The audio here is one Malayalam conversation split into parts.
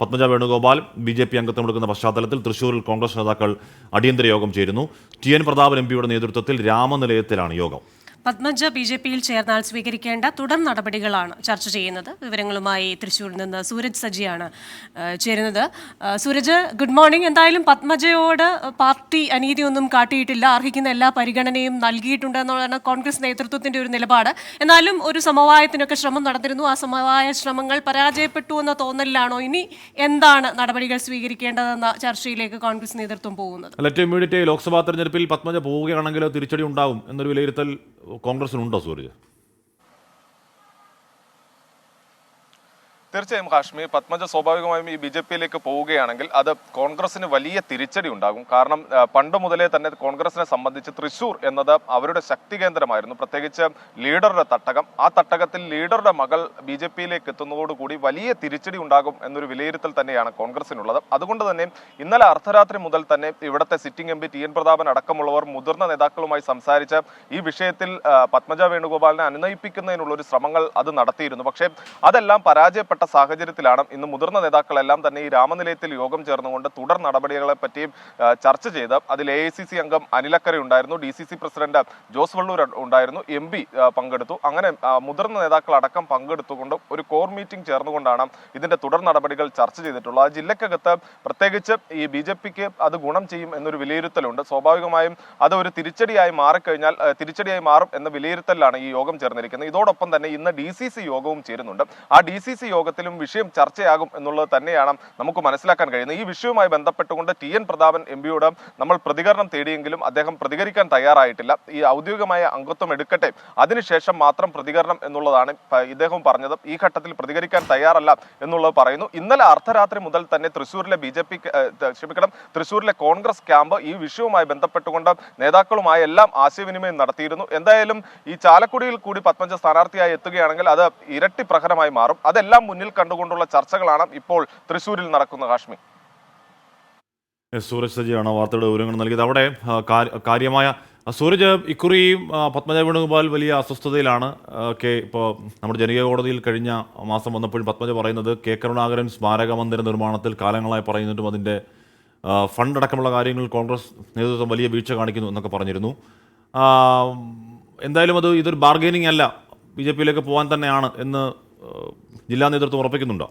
Padmaja Venugopal B J P അംഗത്വം എടുക്കുന്ന പശ്ചാത്തലത്തിൽ തൃശൂരിൽ കോൺഗ്രസ് നേതാക്കൾ അടിയന്തര യോഗം ചേരുന്നു. ടി എൻ പ്രതാപൻ എം പിയുടെ നേതൃത്വത്തിൽ രാമനിലയത്തിലാണ് യോഗം. പത്മജ ബി ജെ പിയിൽ ചേർന്നാൽ സ്വീകരിക്കേണ്ട തുടർ നടപടികളാണ് ചർച്ച ചെയ്യുന്നത്. വിവരങ്ങളുമായി തൃശ്ശൂരിൽ നിന്ന് സൂരജ് സജിയാണ് ചേരുന്നത്. Sooraj good morning. എന്തായാലും പത്മജയോട് പാർട്ടി അനീതിയൊന്നും കാട്ടിയിട്ടില്ല. അർഹിക്കുന്ന എല്ലാ പരിഗണനയും നൽകിയിട്ടുണ്ട് എന്നുള്ളതാണ് കോൺഗ്രസ് നേതൃത്വത്തിന്റെ ഒരു നിലപാട്. എന്നാലും ഒരു സമവായത്തിനൊക്കെ ശ്രമം നടന്നിരുന്നു. ആ സമവായ ശ്രമങ്ങൾ പരാജയപ്പെട്ടു എന്ന തോന്നലിലാണോ? ഇനി എന്താണ് നടപടികൾ സ്വീകരിക്കേണ്ടതെന്ന ചർച്ചയിലേക്ക് കോൺഗ്രസ് നേതൃത്വം പോകുന്നത്? ഏറ്റവും ഇമ്മീഡിയറ്റ് ലോക്സഭാ തെരഞ്ഞെടുപ്പിൽ പത്മജ പോവുകയാണെങ്കിൽ തിരിച്ചടി ഉണ്ടാവും എന്നൊരു വിലയിരുത്തൽ കോൺഗ്രസിനുണ്ടോ സൂരജ് തീർച്ചയായും കാശ്മീർ പത്മജ സ്വാഭാവികമായും ഈ ബി ജെ പിയിലേക്ക് പോവുകയാണെങ്കിൽ അത് കോൺഗ്രസിന് വലിയ തിരിച്ചടി ഉണ്ടാകും. കാരണം പണ്ട് മുതലേ തന്നെ കോൺഗ്രസിനെ സംബന്ധിച്ച് തൃശൂർ എന്നത് അവരുടെ ശക്തി കേന്ദ്രമായിരുന്നു. പ്രത്യേകിച്ച് ലീഡറുടെ തട്ടകം. ആ തട്ടകത്തിൽ ലീഡറുടെ മകൾ ബി ജെ പിയിലേക്ക് എത്തുന്നതോടുകൂടി വലിയ തിരിച്ചടി ഉണ്ടാകും എന്നൊരു വിലയിരുത്തൽ തന്നെയാണ് കോൺഗ്രസിനുള്ളത് അതുകൊണ്ട് തന്നെ ഇന്നലെ അർദ്ധരാത്രി മുതൽ തന്നെ ഇവിടുത്തെ sitting M P T N Prathapan അടക്കമുള്ളവർ മുതിർന്ന നേതാക്കളുമായി സംസാരിച്ച് ഈ വിഷയത്തിൽ പത്മജ വേണുഗോപാലിനെ അനുനയിപ്പിക്കുന്നതിനുള്ള ഒരു ശ്രമങ്ങൾ അത് നടത്തിയിരുന്നു. പക്ഷേ അതെല്ലാം പരാജയപ്പെട്ട സാഹചര്യത്തിലാണ് ഇന്ന് മുതിർന്ന നേതാക്കളെല്ലാം തന്നെ ഈ രാമനിലയത്തിൽ യോഗം ചേർന്നുകൊണ്ട് തുടർ നടപടികളെ പറ്റിയും ചർച്ച ചെയ്ത്. അതിൽ എ ഐ സി സി അംഗം അനിലക്കര ഉണ്ടായിരുന്നു D C C president Jose Vallur ഉണ്ടായിരുന്നു എം പി പങ്കെടുത്തു. അങ്ങനെ മുതിർന്ന നേതാക്കൾ അടക്കം പങ്കെടുത്തുകൊണ്ട് ഒരു കോർ മീറ്റിംഗ് ചേർന്നുകൊണ്ടാണ് ഇതിന്റെ തുടർ നടപടികൾ ചർച്ച ചെയ്തിട്ടുള്ളത്. ആ ജില്ലക്കകത്ത് പ്രത്യേകിച്ച് ഈ ബി ജെ പിക്ക് അത് ഗുണം ചെയ്യും എന്നൊരു വിലയിരുത്തലുണ്ട്. സ്വാഭാവികമായും അത് ഒരു തിരിച്ചടിയായി മാറിക്കഴിഞ്ഞാൽ തിരിച്ചടിയായി മാറും എന്ന വിലയിരുത്തലിലാണ് ഈ യോഗം ചേർന്നിരിക്കുന്നത്. ഇതോടൊപ്പം തന്നെ ഇന്ന് ഡി സി സി യോഗവും ചേരുന്നുണ്ട്. ആ ഡി സി സി യോഗത്തിലും വിഷയം ചർച്ചയാകും എന്നുള്ളത് തന്നെയാണ് നമുക്ക് മനസ്സിലാക്കാൻ കഴിയുന്നത്. ഈ വിഷയവുമായി ബന്ധപ്പെട്ടുകൊണ്ട് ടി എൻ പ്രതാപൻ എം പിയോട് നമ്മൾ പ്രതികരണം തേടിയെങ്കിലും അദ്ദേഹം പ്രതികരിക്കാൻ തയ്യാറായിട്ടില്ല. ഈ ഔദ്യോഗികമായ അംഗത്വം എടുക്കട്ടെ. അതിനുശേഷം മാത്രം പ്രതികരണം എന്നുള്ളതാണ് ഇദ്ദേഹം പറഞ്ഞത്. ഈ ഘട്ടത്തിൽ പ്രതികരിക്കാൻ തയ്യാറല്ല എന്നുള്ളത് പറയുന്നു. ഇന്നലെ അർദ്ധരാത്രി മുതൽ തന്നെ തൃശ്ശൂരിലെ ബി ജെ പി ക്ഷമിക്കണം തൃശ്ശൂരിലെ കോൺഗ്രസ് ക്യാമ്പ് ഈ വിഷയവുമായി ബന്ധപ്പെട്ടുകൊണ്ട് നേതാക്കളുമായി എല്ലാം ആശയവിനിമയം നടത്തിയിരുന്നു. എന്തായാലും ഈ ചാലക്കുടിയിൽ കൂടി പത്മജ സ്ഥാനാർത്ഥിയായി എത്തുകയാണെങ്കിൽ അത് ഇരട്ടി പ്രഹരമായി മാറും. അതെല്ലാം മുന്നിൽ കണ്ടുകൊണ്ടുള്ള ചർച്ചകളാണ് ഇപ്പോൾ തൃശൂരിൽ നടക്കുന്ന എസ് സൂരജ് സജിയാണ് വാർത്തയുടെ വിവരങ്ങൾ നൽകിയത്. അവിടെ കാര്യമായ സൂരജ് ഇക്കുറി പത്മജ വേണുഗോപാൽ വലിയ അസ്വസ്ഥതയിലാണ്. കെ ഇപ്പോൾ നമ്മുടെ ജനകീയ കോടതിയിൽ കഴിഞ്ഞ മാസം വന്നപ്പോഴും പത്മജ പറയുന്നത് കെ കരുണാകരൻ സ്മാരക മന്ദിര നിർമ്മാണത്തിൽ കാലങ്ങളായി പറയുന്നിട്ടും അതിന്റെ ഫണ്ട് അടക്കമുള്ള കാര്യങ്ങൾ കോൺഗ്രസ് നേതൃത്വം വലിയ വീഴ്ച കാണിക്കുന്നു എന്നൊക്കെ പറഞ്ഞിരുന്നു. എന്തായാലും അത് ഇതൊരു ബാർഗെയിനിങ് അല്ല. ബി ജെ പിയിലേക്ക് പോകാൻ തന്നെയാണ് എന്ന് ജില്ലാ നേതൃത്വം ഉറപ്പിക്കുന്നുണ്ടോ?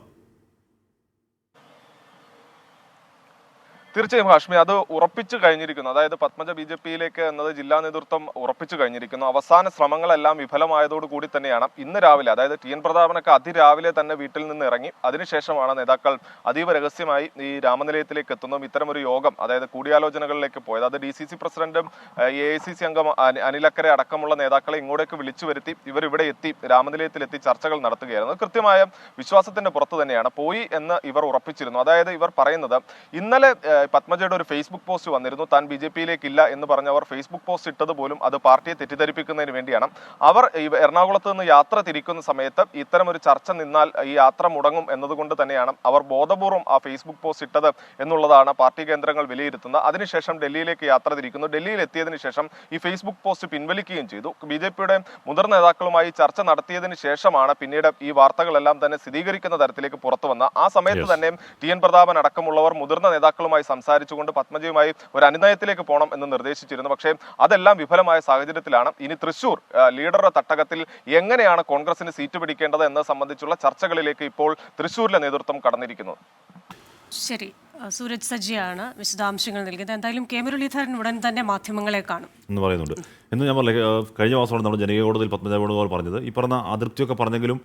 തീർച്ചയായും ഹാഷ്മി അത് ഉറപ്പിച്ചു കഴിഞ്ഞിരിക്കുന്നു. അതായത് പത്മജ ബി ജെ പിയിലേക്ക് എന്നത് ജില്ലാ നേതൃത്വം ഉറപ്പിച്ചു കഴിഞ്ഞിരിക്കുന്നു. അവസാന ശ്രമങ്ങളെല്ലാം വിഫലമായതോടു കൂടി തന്നെയാണ് ഇന്ന് രാവിലെ അതായത് ടി എൻ പ്രതാപനൊക്കെ അതിരാവിലെ തന്നെ വീട്ടിൽ നിന്ന് ഇറങ്ങി അതിനുശേഷമാണ് നേതാക്കൾ അതീവ രഹസ്യമായി ഈ രാമനിലയത്തിലേക്ക് എത്തുന്നതും ഇത്തരം ഒരു യോഗം അതായത് കൂടിയാലോചനകളിലേക്ക് പോയത്. അത് ഡി സി സി പ്രസിഡന്റും എ ഐ സി സി അംഗം അനിലക്കരെ അടക്കമുള്ള നേതാക്കളെ ഇങ്ങോട്ടേക്ക് വിളിച്ചു വരുത്തി ഇവർ ഇവിടെ എത്തി രാമനിലയത്തിലെത്തി ചർച്ചകൾ നടത്തുകയായിരുന്നു. കൃത്യമായ വിശ്വാസത്തിന്റെ പുറത്ത് തന്നെയാണ്. പോയി എന്ന് ഇവർ ഉറപ്പിച്ചിരുന്നു. അതായത് ഇവർ പറയുന്നത് ഇന്നലെ പത്മജയുടെ ഒരു ഫേസ്ബുക്ക് പോസ്റ്റ് വന്നിരുന്നു. താൻ ബി ജെ പിയിലേക്ക് ഇല്ല എന്ന് പറഞ്ഞവർ അവർ ഫേസ്ബുക്ക് പോസ്റ്റ് ഇട്ടത് പോലും അത് പാർട്ടിയെ തെറ്റിദ്ധരിപ്പിക്കുന്നതിന് വേണ്ടിയാണ്. അവർ ഈ എറണാകുളത്ത് നിന്ന് യാത്ര തിരിക്കുന്ന സമയത്ത് ഇത്തരം ഒരു ചർച്ച നിന്നാൽ ഈ യാത്ര മുടങ്ങും എന്നതുകൊണ്ട് തന്നെയാണ് അവർ ബോധപൂർവം ആ ഫേസ്ബുക്ക് പോസ്റ്റ് ഇട്ടത് എന്നുള്ളതാണ് പാർട്ടി കേന്ദ്രങ്ങൾ വിലയിരുത്തുന്നത്. അതിനുശേഷം ഡൽഹിയിലേക്ക് യാത്ര തിരിക്കുന്നു. ഡൽഹിയിൽ എത്തിയതിന് ശേഷം ഈ ഫേസ്ബുക്ക് പോസ്റ്റ് പിൻവലിക്കുകയും ചെയ്തു. ബി ജെ പിയുടെ മുതിർന്ന നേതാക്കളുമായി ചർച്ച നടത്തിയതിന് ശേഷമാണ് പിന്നീട് ഈ വാർത്തകളെല്ലാം തന്നെ സ്ഥിരീകരിക്കുന്ന തരത്തിലേക്ക് പുറത്തു വന്ന ആ സമയത്ത് തന്നെ ടി എൻ പ്രതാപൻ അടക്കമുള്ളവർ മുതിർന്ന നേതാക്കളുമായി സംസാരിച്ചുകൊണ്ട് പത്മജയുമായി ഒരു അനുനയത്തിലേക്ക് പോകണം എന്ന് നിർദ്ദേശിച്ചിരുന്നു. പക്ഷേ അതെല്ലാം വിഫലമായ സാഹചര്യത്തിലാണ്. ഇനി തൃശൂർ ലീഡറുടെ തട്ടകത്തിൽ എങ്ങനെയാണ് കോൺഗ്രസിന് സീറ്റ് പിടിക്കേണ്ടത് എന്നത് സംബന്ധിച്ചുള്ള ചർച്ചകളിലേക്ക് ഇപ്പോൾ തൃശൂരിലെ നേതൃത്വം കടന്നിരിക്കുന്നത് ശരി. സൂരജ് സജിയാണ് വിശദാംശങ്ങൾ നൽകിയത്. എന്തായാലും കെ. മുരളീധരൻ ഉടൻ തന്നെ മാധ്യമങ്ങളെ കാണും. എന്ന് പറയുന്നുണ്ട്. എന്ന് ഞാൻ പറഞ്ഞു കഴിഞ്ഞ മാസമാണ് നമ്മുടെ ജനകീയ കോടതിയിൽ പത്മജ പറഞ്ഞത്. ഈ പറഞ്ഞ അതൃപ്തിയൊക്കെ പറഞ്ഞെങ്കിലും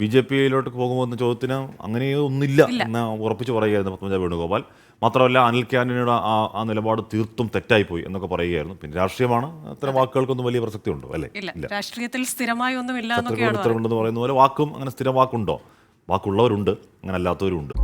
ബി ജെ പിയിലോട്ട് പോകുമോ എന്ന ചോദ്യത്തിന് അങ്ങനെ ഒന്നില്ല എന്ന് ഉറപ്പിച്ച് പറയുകയായിരുന്നു പത്മജ വേണുഗോപാൽ. മാത്രമല്ല അനിൽ ക്യാനിയുടെ ആ ആ നിലപാട് തീർത്തും തെറ്റായിപ്പോയി എന്നൊക്കെ പറയുകയായിരുന്നു. പിന്നെ രാഷ്ട്രീയമാണ് അത്തരം വാക്കുകൾക്കൊന്നും വലിയ പ്രസക്തി ഉണ്ടോ അല്ലേ രാഷ്ട്രീയത്തിൽ സ്ഥിരമായി ഒന്നും ഇല്ല പറയുന്ന പോലെ വാക്കും അങ്ങനെ സ്ഥിരം വാക്കുണ്ടോ വാക്കുള്ളവരുണ്ട് അങ്ങനെ അല്ലാത്തവരുണ്ട്